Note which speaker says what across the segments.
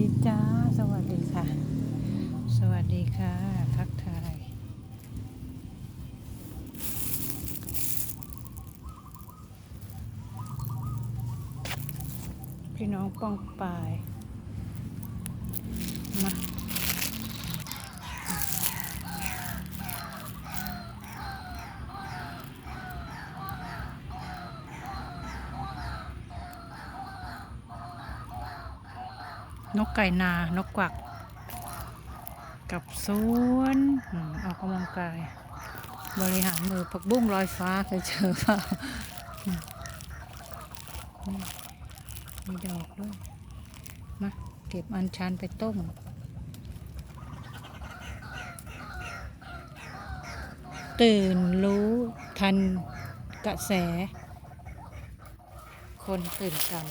Speaker 1: ดีจ้า สวัสดีค่ะ สวัสดีค่ะ ทักทาย พี่น้องป้องปาย มา นกไก่นา นกกวัก กับสวนออกกำลังกาย บริหารมือผักบุ้งลอยฟ้าเคยเจอเปล่ามีดอกด้วย มาเก็บอัญชันไปต้มตื่นรู้ทันกระแส คนตื่นกัน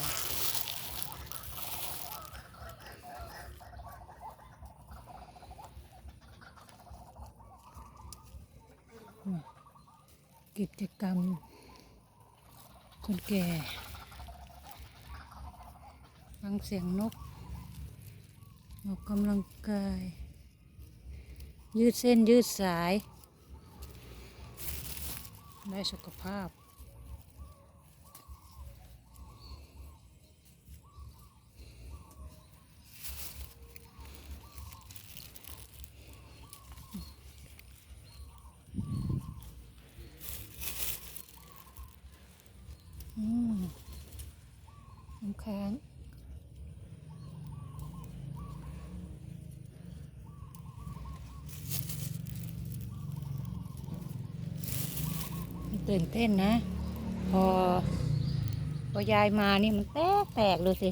Speaker 1: กิจกรรม คนแก่ฟังเสียงนก ออกกำลังกาย ยืดเส้นยืดสาย ได้สุขภาพ อืมน้ำ ค้างตื่นเต้นนะ พอ พอยายมานี่มันแตกแตกเลยสิ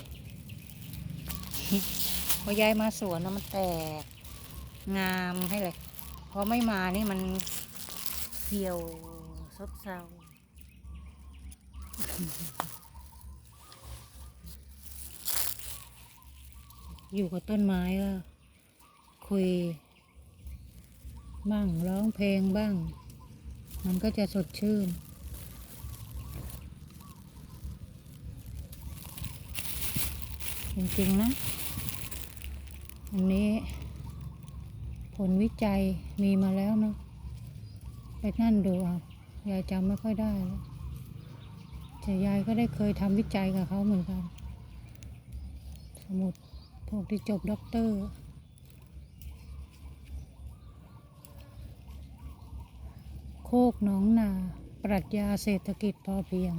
Speaker 1: พอยายมาสวนนะมันแตก งามให้เลย พอไม่มานี่มันเหี่ยวซบเซา อยู่กับต้นไม้ก็คุย บ้างร้องเพลงบ้าง มันก็จะสดชื่น จริง ๆ นะอันนี้ผลวิจัยมีมาแล้วเนาะไปนั่นดูเอายายจำไม่ค่อยได้แล้วแต่ยายก็ได้เคยทำวิจัยกับเขาเหมือนกัน สมุด พวกที่จบด็อกเตอร์โคกหนองนา ปรัชญาเศรษฐกิจพอเพียง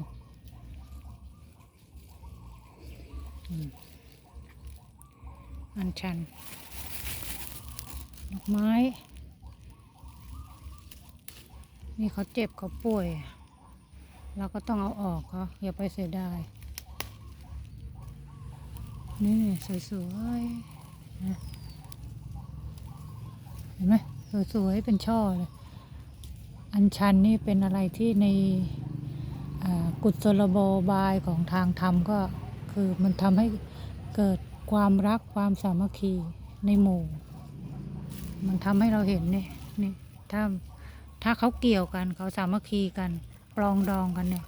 Speaker 1: อันชัน ดอกไม้ นี่เขาเจ็บเขาป่วย เราก็ต้องเอาออกเขาอย่าไปเสียดาย นี่สวยๆนะเห็นไหมสวยๆเป็นช่อเลย อัญชันนี่เป็นอะไรที่ในกุศลบบายของทางธรรมก็คือมันทำให้เกิดความรักความสามัคคีในหมู่ มันทำให้เราเห็นเนี่ยนี่ถ้าถ้าเขาเกี่ยวกันเขาสามัคคีกันปรองดองกันเนี่ย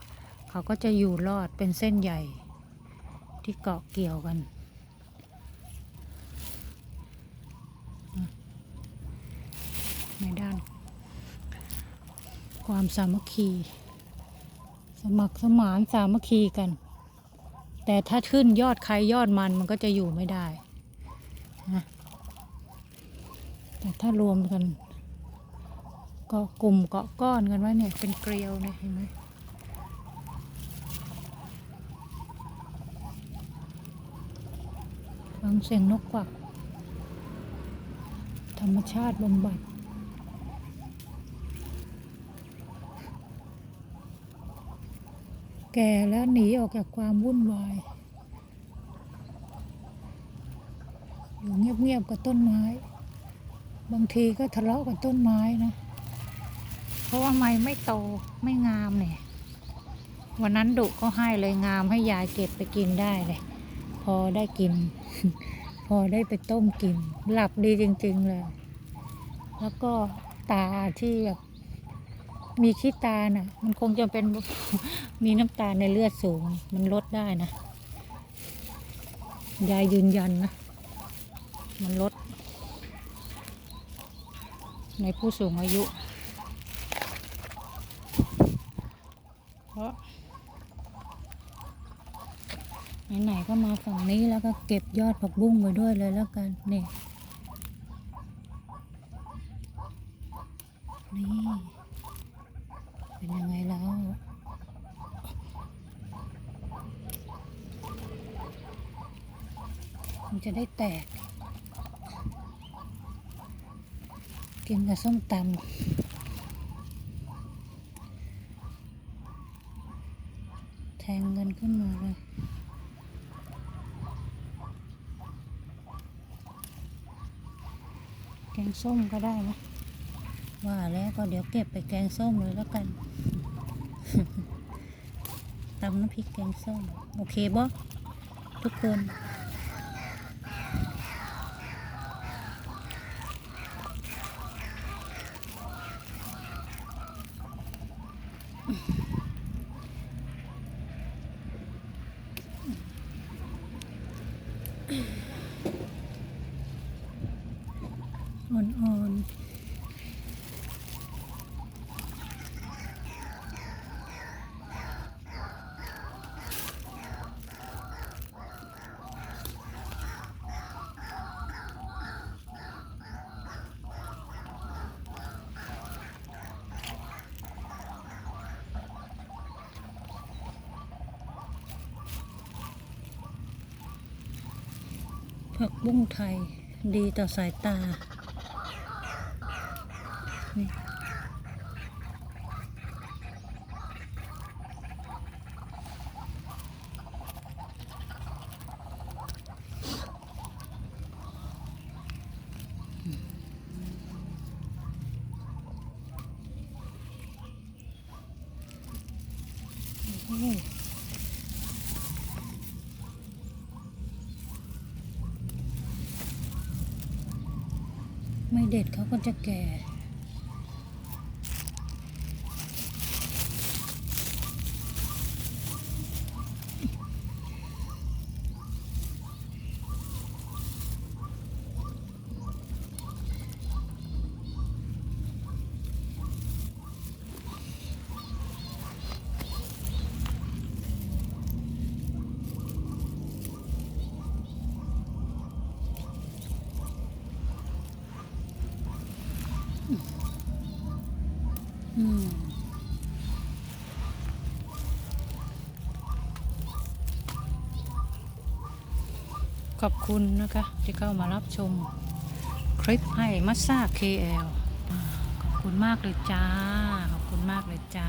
Speaker 1: เขาก็จะอยู่รอดเป็นเส้นใหญ่ที่เกาะเกี่ยวกันด้าน ความสามัคคี สมัครสมานสามัคคีกัน แต่ถ้าขึ้นยอดใครยอดมันมันก็จะอยู่ไม่ได้นะแต่ถ้ารวมกัน ก็กลุ่มเกาะก้อนกันไว้เนี่ยเป็นเกลียวเนี่ยเห็นไหมฟังเสียงนกกวักธรรมชาติบำบัด แก่แล้วหนีออกจากความวุ่นวาย อยู่เงียบๆกับต้นไม้ บางทีก็ทะเลาะกับต้นไม้นะ เพราะว่าไม้ไม่โตไม่งามเนี่ยวันนั้นดุก็ให้เลยงามให้ยายเก็บไปกินได้เลย พอได้กิน พอได้ไปต้มกิน หลับดีจริงๆเลย แล้วก็ตาที่แบบ มีขี้ตาน่ะ มันคงจะเป็นมีน้ำตาในเลือดสูง มันลดได้นะ ยายยืนยันนะ มันลด ในผู้สูงอายุ เพราะไหนๆก็มาฝั่งนี้แล้วก็เก็บยอดผักบุ้งไปด้วยเลยแล้วกันนี่นี่ เป็นยังไงแล้วมันจะได้แตก กินกับส้มตำแทงเงินขึ้นมาเลยแกงส้มก็ได้นะ ว่าแล้วก็เดี๋ยวเก็บไปแกงส้มเลยแล้วกันตำน้ำพริกแกงส้ม โอเคบ่ทุกคนอ่อนๆ ผักบุ้งไทยดีต่อสายตา โอ้โหไม่ เด็ดเขาก็จะแก่ ขอบคุณนะคะ ที่เข้ามารับชมคลิปให้มัสซาเคเอลขอบคุณมากเลยจ้า ขอบคุณมากเลยจ้า